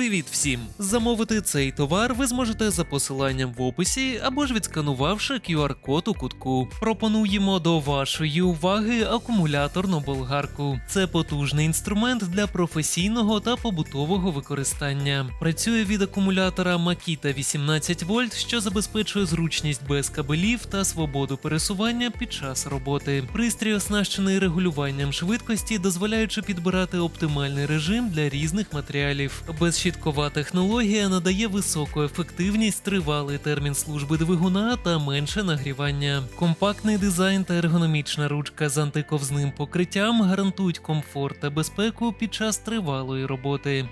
Привіт всім! Замовити цей товар ви зможете за посиланням в описі або ж відсканувавши QR-код у кутку. Пропонуємо до вашої уваги акумуляторну болгарку. Це потужний інструмент для професійного та побутового використання. Працює від акумулятора Makita 18 вольт, що забезпечує зручність без кабелів та свободу пересування під час роботи. Пристрій оснащений регулюванням швидкості, дозволяючи підбирати оптимальний режим для різних матеріалів. Безщіткова технологія надає високу ефективність, тривалий термін служби двигуна та менше нагрівання. Компактний дизайн та ергономічна ручка з антиковзним покриттям гарантують комфорт та безпеку під час тривалої роботи.